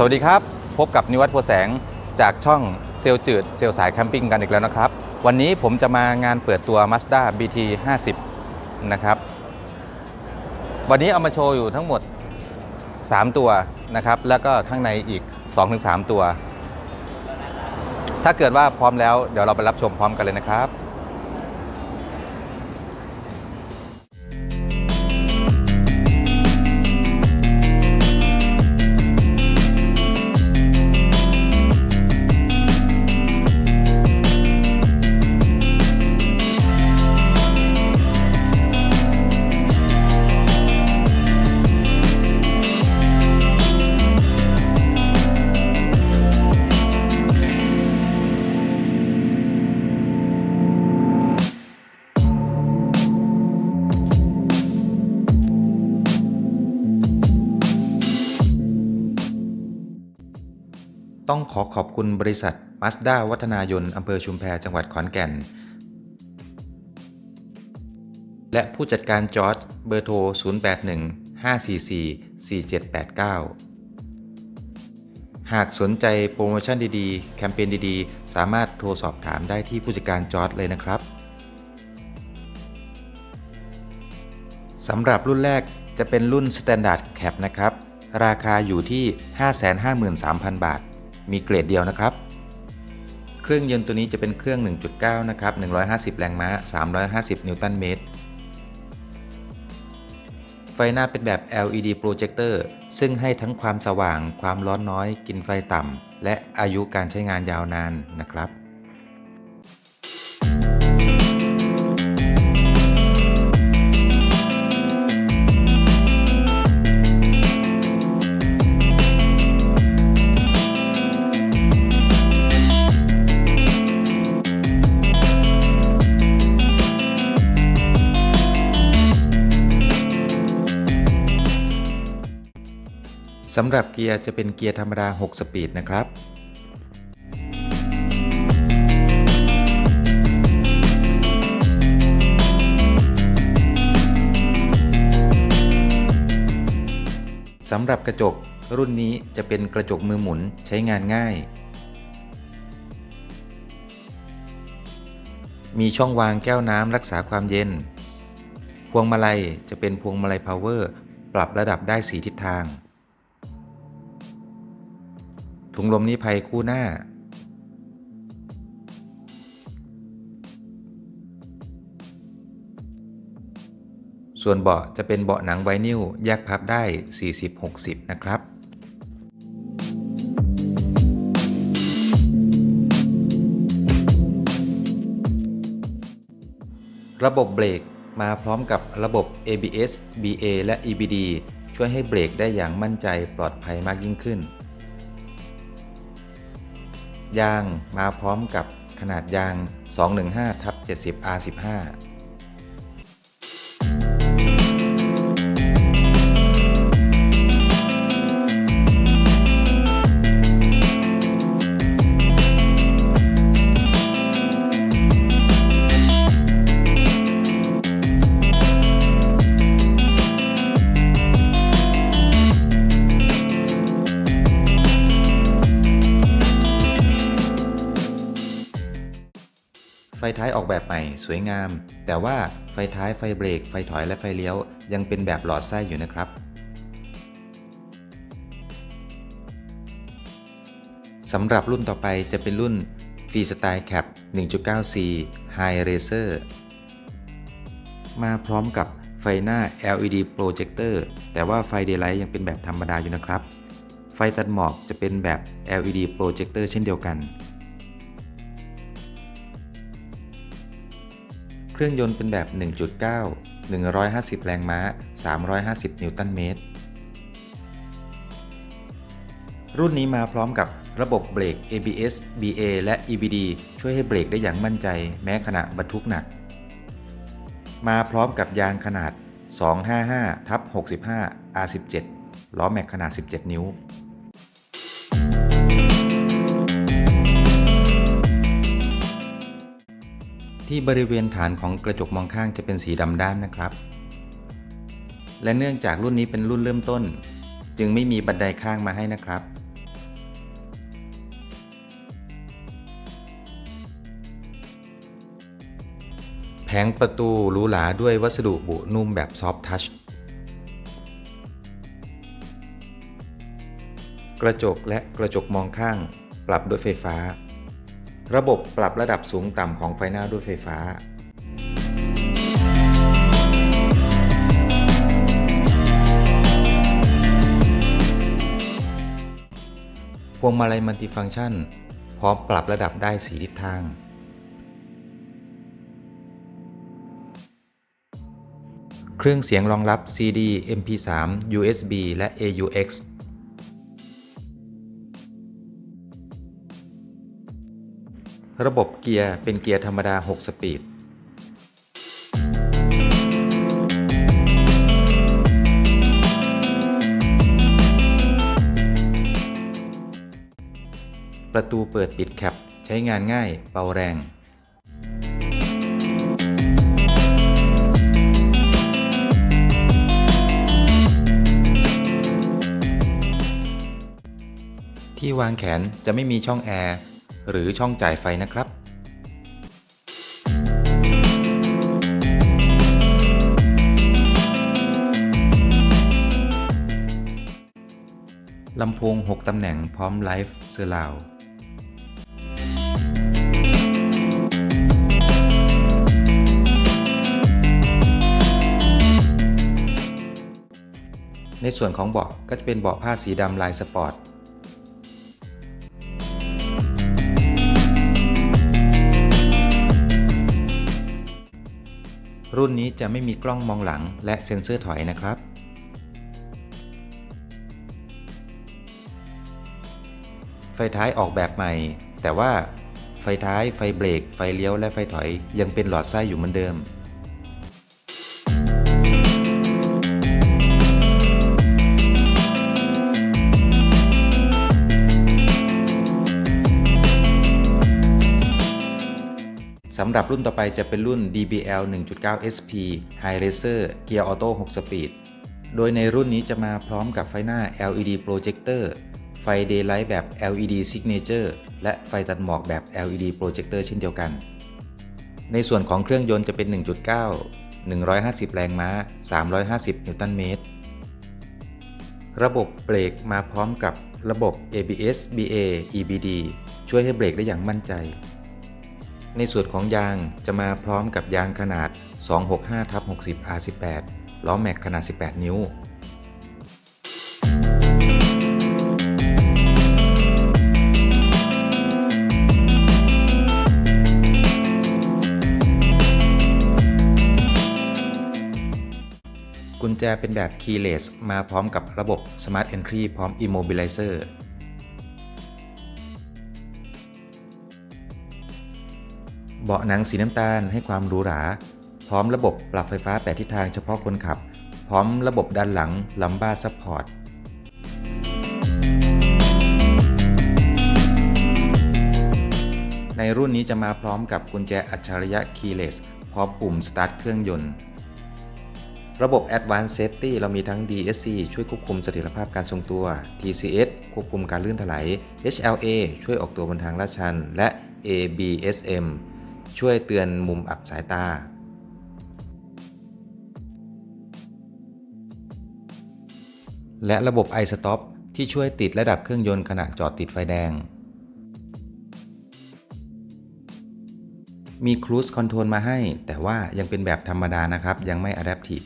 สวัสดีครับ พบกับนิวัฒน์โพแสงจากช่องเซลจืดเซลสายแคมปิ้งกันอีกแล้วนะครับ วันนี้ผมจะมางานเปิดตัว Mazda BT 50นะครับ วันนี้เอามาโชว์อยู่ทั้งหมด 3 ตัวนะครับ แล้วก็ข้างในอีก 2-3 ตัว ถ้าเกิดว่าพร้อมแล้วเดี๋ยวเราไปรับชมพร้อมกันเลยนะครับ ต้องขอขอบคุณบริษัท Mazda วัฒนายนต์อำเภอชุมแพจังหวัดขอนแก่น และผู้จัดการจอร์จเบอร์โทร 081 544 4789 หากสนใจโปรโมชั่นดีๆ แคมเปญดีๆ สามารถโทรสอบถามได้ที่ผู้จัดการจอร์จเลยนะครับสำหรับรุ่นแรกจะเป็นรุ่น Standard Cap นะครับ ราคาอยู่ที่ 553,000 บาท มีเกรดเดียวนะครับ เครื่องยนต์ตัวนี้จะเป็นเครื่อง 1.9 นะครับ 150 แรงม้า 350 นิวตันเมตร ไฟหน้าเป็นแบบ LED projector ซึ่งให้ทั้งความสว่าง ความร้อนน้อย กินไฟต่ำ และอายุการใช้งานยาวนานนะครับ สำหรับเกียร์จะเป็นเกียร์ธรรมดา 6 สปีดนะครับ สำหรับกระจกรุ่นนี้จะเป็นกระจกมือหมุนใช้งานง่าย มีช่องวางแก้วน้ำรักษาความเย็น พวงมาลัยจะเป็นพวงมาลัยพาวเวอร์ ปรับระดับได้ 4 ทิศทาง ถุงลมนิรภัยคู่หน้า ส่วนเบาะจะเป็นเบาะหนังไวนิลแยกพับได้ 40-60 นะครับระบบเบรกมาพร้อมกับระบบ ABS BA และ EBD ช่วยให้เบรกได้อย่างมั่นใจปลอดภัยมากยิ่งขึ้น ยางมาพร้อมกับขนาดยาง 215 ทับ 70 R15 สวยงาม แต่ว่าไฟท้ายไฟเบรก ไฟถอยและไฟเลี้ยว ยังเป็นแบบหลอดไส้อยู่นะครับสำหรับรุ่นต่อไปจะเป็นรุ่น Freestyle Cap 1.9C High Racer มาพร้อมกับไฟหน้า LED Projector แต่ว่าไฟ Daylight ยังเป็นแบบธรรมดาอยู่นะครับ ไฟตัดหมอกจะเป็นแบบ LED Projector เช่นเดียวกัน เครื่องยนต์เป็นแบบ 1.9 150 แรงม้า 350 นิวตันเมตร รุ่นนี้มาพร้อมกับระบบเบรก ABS BA และ EBD ช่วยให้เบรกได้อย่างมั่นใจแม้ขณะบรรทุกหนัก มาพร้อมกับยางขนาด 255ทับ65 R17 ล้อแม็กขนาด 17 นิ้ว ที่บริเวณฐานของกระจกมองข้างจะเป็นสีดำด้านนะครับ และเนื่องจากรุ่นนี้เป็นรุ่นเริ่มต้น จึงไม่มีบันไดข้างมาให้นะครับ แผงประตูรูหราด้วยวัสดุบุนุ่มแบบซอฟทัชกระจกและกระจกมองข้าง ปรับด้วยไฟฟ้า ระบบปรับระดับสูงต่ำของไฟหน้าด้วยไฟฟ้า พวงมาลัยมัลติฟังก์ชัน พร้อมปรับระดับได้สีทิศทาง เครื่องเสียงรองรับ CD MP3 USB และ AUX ระบบเกียร์เป็นเกียร์ธรรมดา 6 สปีด ประตูเปิดปิดแคปใช้งานง่ายเบาแรงที่วางแขนจะไม่มีช่องแอร์ หรือช่องจ่ายไฟนะครับ ลำโพง 6 ตำแหน่งพร้อมไลฟ์เซอร์ราวในส่วนของเบาะก็จะเป็นเบาะผ้าสีดำลายสปอร์ต รุ่นนี้จะไม่มีกล้องมองหลังและเซ็นเซอร์ถอยนะครับ ไฟท้ายออกแบบใหม่ แต่ว่าไฟท้ายไฟเบรก ไฟเลี้ยวและไฟถอยยังเป็นหลอดไส้อยู่เหมือนเดิม สำหรับรุ่นต่อไปจะเป็นรุ่น DBL 1.9 SP High Racer Gear Auto 6 Speed โดยในรุ่นนี้จะมาพร้อมกับไฟหน้า LED Projector ไฟ Daylight แบบ LED Signature และไฟตัดหมอกแบบ LED Projector เช่นเดียวกัน ในส่วนของเครื่องยนต์จะเป็น 1.9 150 แรงม้า 350 นิวตันเมตร ระบบเบรกมาพร้อมกับระบบ ABS BA EBD ช่วยให้เบรกได้อย่างมั่นใจ ในส่วนของยางจะมาพร้อมกับยางขนาด 265ทับ60 R18 ล้อแม็กขนาด 18 นิ้ว กุญแจเป็นแบบ keyless มาพร้อมกับระบบ smart entry พร้อม immobilizer เบาะหนังสีน้ำตาลให้ความหรูหรา พร้อมระบบปรับไฟฟ้าแปดทิศทางเฉพาะคนขับ พร้อมระบบด้านหลังลัมบ้าซัพพอร์ตในรุ่นนี้จะมาพร้อมกับกุญแจอัจฉริยะ keyless พร้อมปุ่ม start เครื่องยนต์ ระบบ Advanced Safety เรามีทั้ง DSC ช่วยควบคุมเสถียรภาพการทรงตัว TCS ควบคุมการลื่นถลาย HLA ช่วยออกตัวบนทางลาดชัน และ ABSM ช่วยเตือนมุมอับสายตา และระบบ iStop ที่ช่วยติดระดับเครื่องยนต์ขณะจอดติดไฟแดง มี Cruise Control มาให้ แต่ว่ายังเป็นแบบธรรมดานะครับ ยังไม่ Adaptive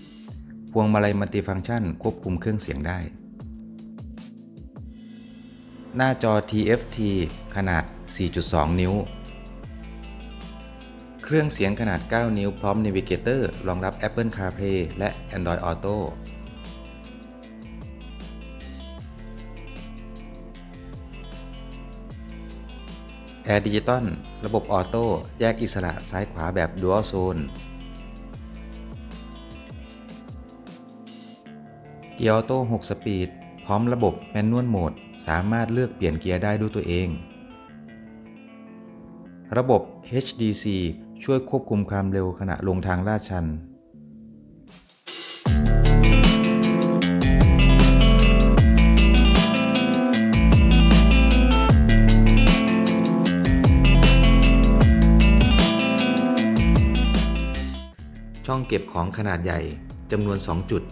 พวงมาลัยมัลติฟังก์ชันควบคุมเครื่องเสียงได้ หน้าจอ TFT ขนาด 4.2 นิ้ว เครื่องเสียงขนาด 9 นิ้วพร้อม Navigator รองรับ Apple CarPlay และ Android Auto แอร์ดิจิตอลระบบออโต้แยกอิสระซ้ายขวาแบบ Dual Zone เกียร์ออโต้ 6 สปีด พร้อมระบบแมนนวลโหมด สามารถเลือกเปลี่ยนเกียร์ได้ด้วยตัวเอง ระบบ HDC ช่วยควบคุมความเร็วขณะลงทางลาดชัน ช่องเก็บของขนาดใหญ่จำนวน 2 จุด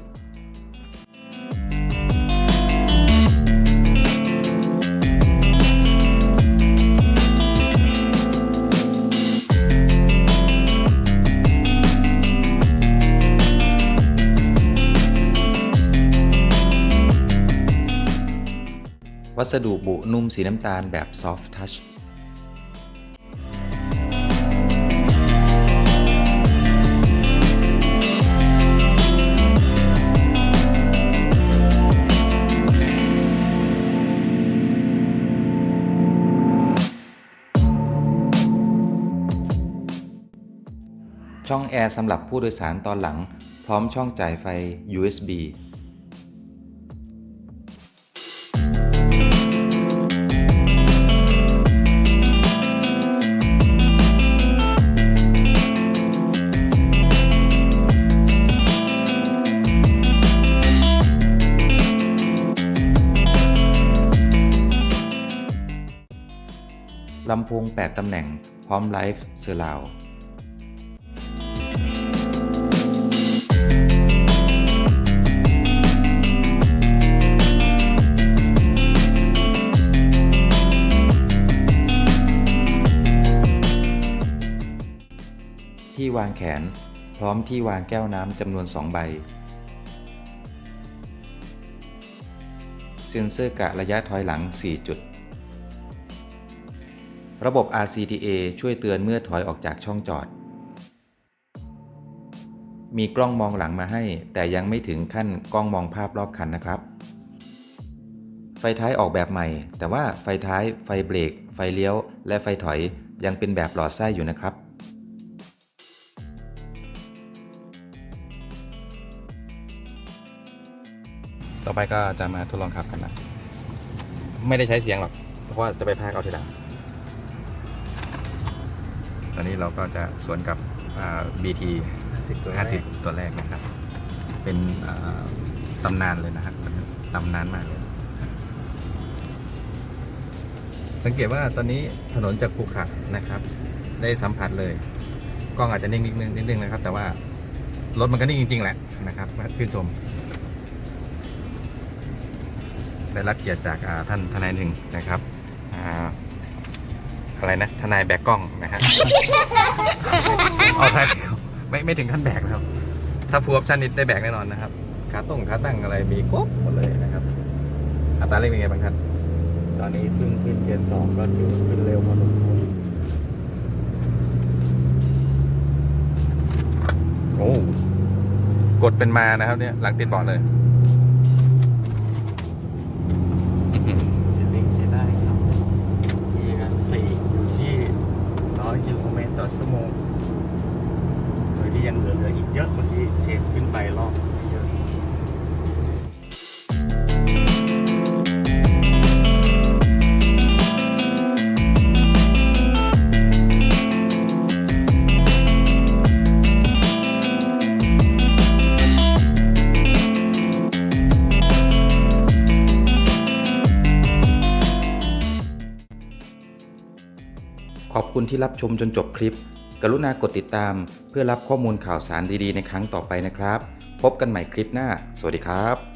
วัสดุบุนุ่มสีน้ำตาลแบบ Soft Touch ช่องแอร์สำหรับผู้โดยสารตอนหลัง พร้อมช่องจ่ายไฟ USB ลำโพง 8 ตำแหน่ง พร้อมไลฟ์เซอร์ราวที่วางแขนพร้อมที่วางแก้วน้ำจำนวน 2 ใบ เซ็นเซอร์กะระยะถอยหลัง 4 จุด ระบบ RCTA ช่วยเตือนเมื่อถอยออกจากช่องจอด มีกล้องมองหลังมาให้ แต่ยังไม่ถึงขั้นกล้องมองภาพรอบคันนะครับ ไฟท้ายออกแบบใหม่ แต่ว่าไฟท้าย ไฟเบรก ไฟเลี้ยว และไฟถอยยังเป็นแบบหลอดไส้อยู่นะครับต่อไปก็จะมาทดลองขับกันนะ ไม่ได้ใช้เสียงหรอก เพราะว่าจะไปพากเอาทีหลัง ตอนนี้เราก็จะสวนกับอ่า BT 50 ตัวแรก50 ตัวแรกนะครับ เป็นอ่าตำนานเลยนะครับตำนานมากเลยสังเกตว่าตอนนี้ถนนจะขรุขระนะครับ ได้สัมผัสเลย กล้องอาจจะนิ่งนิดนึงนิดนึงนะครับ แต่ว่ารถมันก็นิ่งจริง ๆ แหละนะครับก็ชื่นชม ได้รับเกียรติจากอ่าท่านทนายหนึ่งนะครับ อ่าอะไรนะทนายแบกกล้องนะฮะเอาท้ายเดียวไม่ไม่ถึงขั้นแบกนะครับ ถ้าฟูออปชั่นนี้ได้แบกแน่นอนนะครับขาต้งขาตั้งอะไรมีครบหมดเลยนะครับอัตราเร่งเป็นไงบ้างครับตอนนี้เพิ่งขึ้นเกียร์สองก็ถือว่าขึ้นเร็วพอสมควรโอ้กดเป็นมานะครับเนี่ยหลังติดเบาะเลย คุณที่รับชมจนจบคลิป กรุณากดติดตาม เพื่อรับข้อมูลข่าวสารดีๆ ในครั้งต่อไปนะครับ พบกันใหม่คลิปหน้า สวัสดีครับ